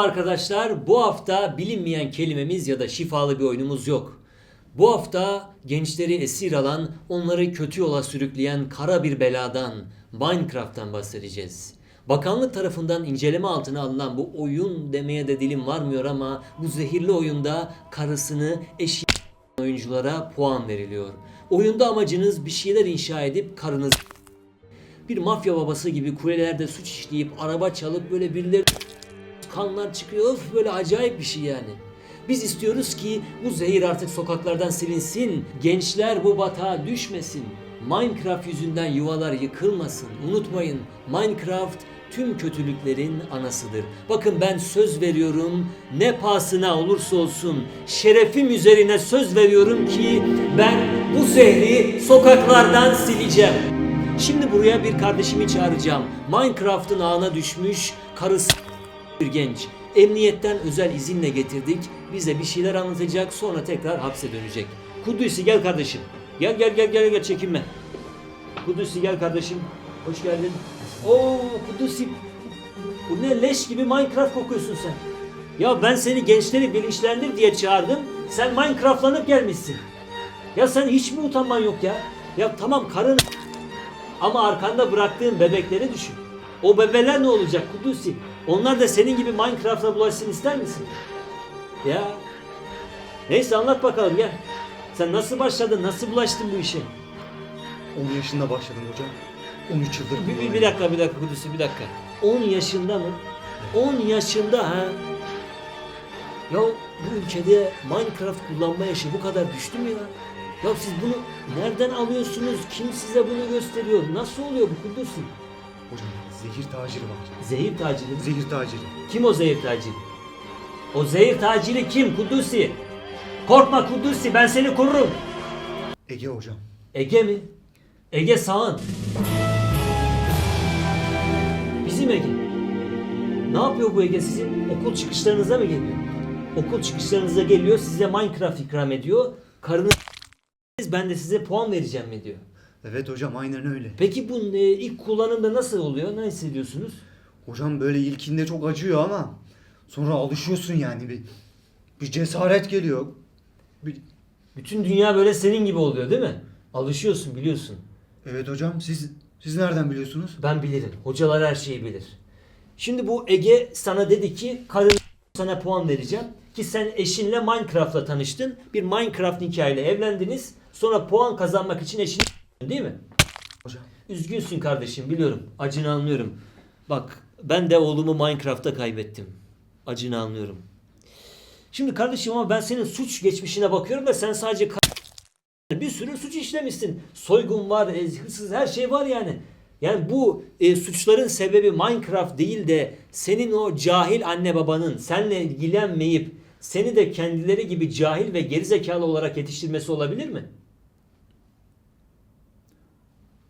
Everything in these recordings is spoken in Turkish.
Arkadaşlar. Bu hafta bilinmeyen kelimemiz ya da şifalı bir oyunumuz yok. Bu hafta gençleri esir alan, onları kötü yola sürükleyen kara bir beladan, Minecraft'tan bahsedeceğiz. Bakanlık tarafından inceleme altına alınan bu oyun demeye de dilim varmıyor ama bu zehirli oyunda karısını eşi oyunculara puan veriliyor. Oyunda amacınız bir şeyler inşa edip karınızı bir mafya babası gibi kulelerde suç işleyip araba çalıp böyle birileri kanlar çıkıyor. Öf, böyle acayip bir şey yani. Biz istiyoruz ki bu zehir artık sokaklardan silinsin. Gençler bu batağa düşmesin. Minecraft yüzünden yuvalar yıkılmasın. Unutmayın Minecraft tüm kötülüklerin anasıdır. Bakın ben söz veriyorum ne pahasına olursa olsun şerefim üzerine söz veriyorum ki ben bu zehri sokaklardan sileceğim. Şimdi buraya bir kardeşimi çağıracağım. Minecraft'ın ağına düşmüş karısı bir genç. Emniyetten özel izinle getirdik. Bize bir şeyler anlatacak sonra tekrar hapse dönecek. Kudüs'ü gel kardeşim. Gel gel gel gel gel çekinme. Kudüs'ü gel kardeşim. Hoş geldin. Oo Kudüs'ü. Bu ne leş gibi Minecraft kokuyorsun sen. Ya ben seni gençleri bilinçlendir diye çağırdım. Sen Minecraft'lanıp gelmişsin. Ya sen hiç mi utanman yok ya? Ya tamam karın ama arkanda bıraktığın bebekleri düşün. O bebeler ne olacak Kudusi? Onlar da senin gibi Minecraft'a bulaşsın ister misin? Ya. Neyse anlat bakalım gel. Sen nasıl başladın? Nasıl bulaştın bu işe? 10 yaşında başladım hocam. 13 yıldır Bir, bir, bir dakika bir dakika Kudusi bir dakika. 10 yaşında mı? 10 yaşında ha? Ya bu ülkede Minecraft kullanma yaşı bu kadar düştü mü ya? Ya siz bunu nereden alıyorsunuz? Kim size bunu gösteriyor? Nasıl oluyor bu Kudusi? Hocam zehir taciri var. Zehir taciri. mi? Zehir taciri. Kim o zehir taciri? O zehir taciri kim Kudusi? Korkma Kudusi ben seni korurum. Ege hocam. Ege mi? Ege Sağın. Bizim Ege. Ne yapıyor bu Ege sizin okul çıkışlarınıza mı geliyor? Okul çıkışlarınıza geliyor size Minecraft ikram ediyor. Karınız ben de size puan vereceğim mi diyor. Evet hocam aynen öyle. Peki bu e, ilk kullanımda nasıl oluyor? Ne hissediyorsunuz? Hocam böyle ilkinde çok acıyor ama sonra alışıyorsun yani bir bir cesaret geliyor. Bir... Bütün dünya böyle senin gibi oluyor değil mi? Alışıyorsun biliyorsun. Evet hocam siz siz nereden biliyorsunuz? Ben bilirim. Hocalar her şeyi bilir. Şimdi bu Ege sana dedi ki karın sana puan vereceğim. Ki sen eşinle Minecraft'la tanıştın. Bir Minecraft hikayeyle evlendiniz. Sonra puan kazanmak için eşini değil mi? Hocam. Üzgünsün kardeşim biliyorum. Acını anlıyorum. Bak ben de oğlumu Minecraft'ta kaybettim. Acını anlıyorum. Şimdi kardeşim ama ben senin suç geçmişine bakıyorum da sen sadece bir sürü suç işlemişsin. Soygun var, e, hırsız her şey var yani. Yani bu e, suçların sebebi Minecraft değil de senin o cahil anne babanın seninle ilgilenmeyip seni de kendileri gibi cahil ve gerizekalı olarak yetiştirmesi olabilir mi?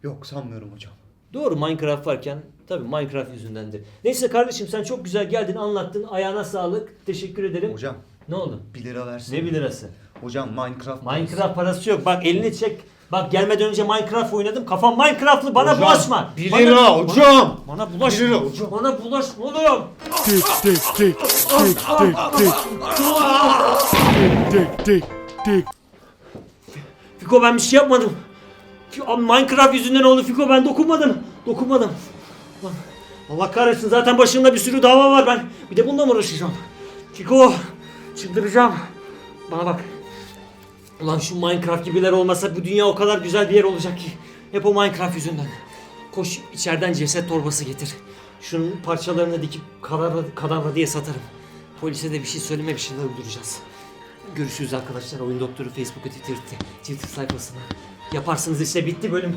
Yok sanmıyorum hocam. Doğru Minecraft varken tabii Minecraft yüzündendir. Neyse kardeşim sen çok güzel geldin anlattın. Ayağına sağlık. Teşekkür ederim. Hocam Ne oldu? 1 lira versin. Ne 1 lirası? Hocam Minecraft. Minecraft parası yok. Bak elini çek. Bak gelmeden önce Minecraft oynadım. Kafam Minecraft'lı. Bana Hocam, bulaşma. 1 Bana- lira bana- hocam. Bana bulaşma. Bir lira hocam. Bana bulaşma oğlum. Tick, tick, tick, tick, tick, tick. Tick, tick, tick, tick. Fiko ben bir şey yapmadım. Minecraft yüzünden oldu Fiko ben dokunmadım. Dokunmadım. Lan, Allah kahretsin zaten başımda bir sürü dava var ben. Bir de bununla mı uğraşacağım? Fiko çıldıracağım. Bana bak. Ulan şu Minecraft gibiler olmasa bu dünya o kadar güzel bir yer olacak ki. Hep o Minecraft yüzünden. Koş içeriden ceset torbası getir. Şunun parçalarını dikip kadavra, kadavra diye satarım. Polise de bir şey söyleme bir şeyler uyduracağız. Görüşürüz arkadaşlar. Oyun Doktoru Facebook'u Twitter, Twitter sayfasına. Yaparsınız işte bitti bölüm.